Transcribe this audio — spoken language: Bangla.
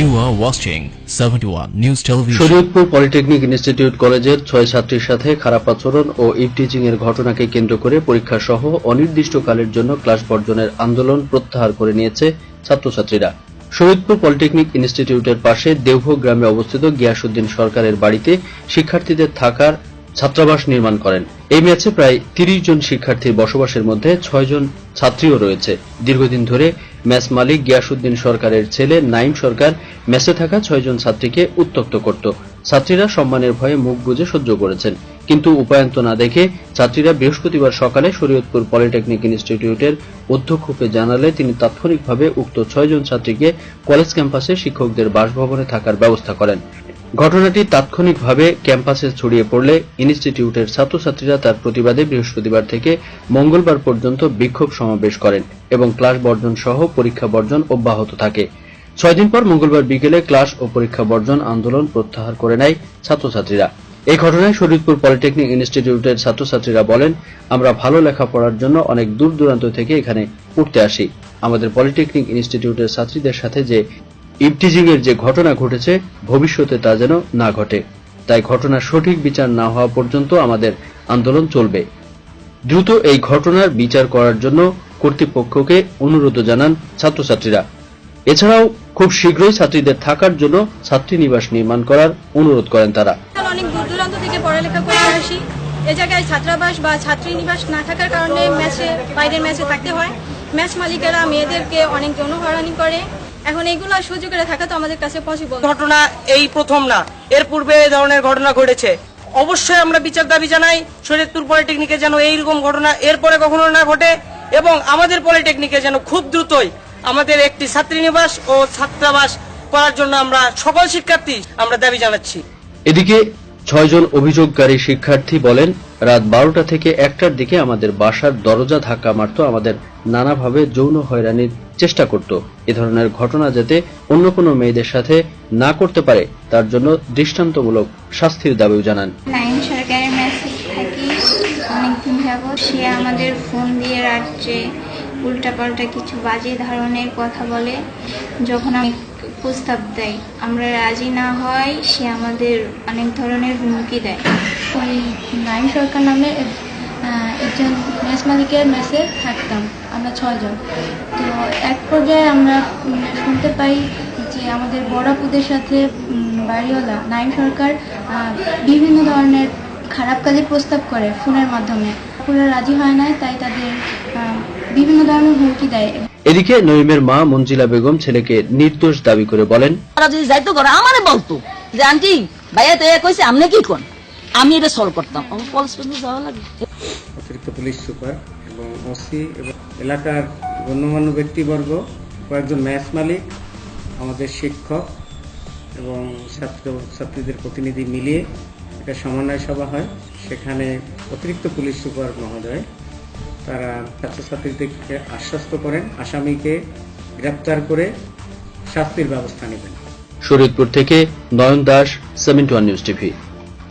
You are watching 71 News Television. Shariatpur polytechnic institute কলেজের ছয় ছাত্রীর সাথে খারাপ আচরণ ও ইভটিজিং এর ঘটনাকে কেন্দ্র করে পরীক্ষা সহ অনির্দিষ্টকালের জন্য ক্লাস বর্জনের আন্দোলন প্রত্যাহার করে নিয়েছে ছাত্রছাত্রীরা। শরীয়তপুর পলিটেকনিক ইনস্টিটিউটের পাশে দেওভ গ্রামে অবস্থিত গিয়াসুদ্দিন সরকারের বাড়িতে শিক্ষার্থীদের থাকার ছাত্রাবাস নির্মাণ করেন। এই ম্যাচে প্রায় তিরিশ জন শিক্ষার্থীর বসবাসের মধ্যে ছয় জন ছাত্রীও রয়েছে। দীর্ঘদিন ধরে ম্যাচ মালিক গিয়াসুদ্দিন সরকারের ছেলে নাইম সরকার ম্যাচে থাকা ছয়জন ছাত্রীকে উত্তক্ত করত। ছাত্রীরা সম্মানের ভয়ে মুখ বুঝে সহ্য করেছেন। কিন্তু উপায়ন্ত না দেখে ছাত্রীরা বৃহস্পতিবার সকালে শরীয়তপুর পলিটেকনিক ইনস্টিটিউটের অধ্যক্ষকে জানালে তিনি তাৎক্ষণিকভাবে উক্ত ছয়জন ছাত্রীকে কলেজ ক্যাম্পাসে শিক্ষকদের বাসভবনে থাকার ব্যবস্থা করেন। ঘটনাটি তাৎক্ষণিকভাবে ক্যাম্পাসে ছড়িয়ে পড়লে ইনস্টিটিউটের ছাত্রছাত্রীরা তার প্রতিবাদে বৃহস্পতিবার থেকে মঙ্গলবার পর্যন্ত বিক্ষোভ সমাবেশ করেন এবং ক্লাস বর্জন সহ পরীক্ষা বর্জন অব্যাহত থাকে। ছয় দিন পর মঙ্গলবার বিকেলে ক্লাস ও পরীক্ষা বর্জন আন্দোলন প্রত্যাহার করে নেয় ছাত্রছাত্রীরা। এই ঘটনায় শরীরপুর পলিটেকনিক ইনস্টিটিউটের ছাত্রছাত্রীরা বলেন, আমরা ভালো লেখাপড়ার জন্য অনেক দূর দূরান্ত থেকে এখানে উঠতে আসি। আমাদের পলিটেকনিক ইনস্টিটিউটের ছাত্রীদের সাথে যে ইভটিজিং যে ঘটনা ঘটেছে, ভবিষ্যতে তা যেন না ঘটে। তাই ঘটনার সঠিক বিচার না হওয়া পর্যন্ত আমাদের আন্দোলন চলবে। দ্রুত এই ঘটনার বিচার করার জন্য কর্তৃপক্ষকে অনুরোধ জানান ছাত্রছাত্রীরা। এছাড়াও খুব শীঘ্রই ছাত্রীদের থাকার জন্য ছাত্রীনিবাস নির্মাণ করার অনুরোধ করেন তারা। অনেক দূর দূরান্ত থেকে পড়ালেখা করে আসি। এ জায়গায় ছাত্রাবাস বা ছাত্রীনিবাস না থাকার কারণে ম্যাচে, বাইরের ম্যাচে থাকতে হয়। ম্যাচ মালিকেরা মেয়েদেরকে অনেক যৌন হয়রানি করে। এখন এগুলো সুযোগের থাকা তো আমাদের কাছে পসিবল ঘটনা এই প্রথম না। এর পূর্বে এই ধরনের ঘটনা ঘটেছে। অবশ্যই আমরা বিচার দাবি জানাই শরীয়তপুর পলিটেকনিকে যেন এইরকম ঘটনা এরপরে কখনো না ঘটে এবং আমাদের পলিটেকনিকে যেন খুব দ্রুতই আমাদের একটি ছাত্রীনিবাস ও ছাত্রাবাস করার জন্য আমরা সকল শিক্ষার্থী আমরা দাবি জানাচ্ছি। এদিকে ছয়জন অভিযোগকারী শিক্ষার্থী বলেন, রাত বারোটা থেকে একটার দিকে আমাদের বাসার দরজা ধাক্কা মারত, আমাদের নানাভাবে যৌন হয়রানির চেষ্টা করত। এ ধরনের ঘটনা যাতে অন্য কোনো মেয়েদের সাথে না করতে পারে, তার জন্য দৃষ্টান্তমূলক শাস্তির দাবিও জানান। সে আমাদের ফোন দিয়ে রাত্রে উল্টাপাল্টা কিছু বাজে ধরনের কথা বলে যখন আমি প্রস্তাব দেয়, আমরা রাজি না হয়, সে আমাদের অনেক ধরনের হুমকি দেয়। ওই নাইম সরকার নামে একজন মেস মালিকের মেসে থাকতাম, আমরা ছজন তো এক পর্যায়ে আমরা শুনতে পাই যে আমাদের বড়াপুদের সাথে বাড়িওয়ালা নাইম সরকার বিভিন্ন ধরনের খারাপ কাজের প্রস্তাব করে ফোনের মাধ্যমে। পুরো রাজি হয় না তাই তাদের বিভিন্ন ধরনের হুমকি দেয়। এদিকে নইমের মা মঞ্জিলা বেগম ছেলেকে নির্দোষ দাবি করে বলেন ওরা যদি যাইতো করে আমারে বলতো যে আন্টি ভাইয়া তো এ কইছে আপনি কি কোন আমি এটা সলভ করতাম। আমার কলেজ পর্যন্ত যাওয়া লাগে অতিরিক্ত পুলিশ সুপার এবং ওসি এবং এলাকার গণ্যমান্য ব্যক্তিবর্গ কয়েকজন ম্যাচ মালিক আমাদের শিক্ষক এবং ছাত্র ছাত্রীদের প্রতিনিধি মিলিয়ে একটা সমন্বয় সভা হয়, সেখানে অতিরিক্ত পুলিশ সুপার মহোদয়, তারা ছাত্রছাত্রীদেরকে আশ্বস্ত করেন, আসামিকে গ্রেপ্তার করে শাস্তির ব্যবস্থা নেবেন। শরীরপুর থেকে Nayan Das, seventy news TV.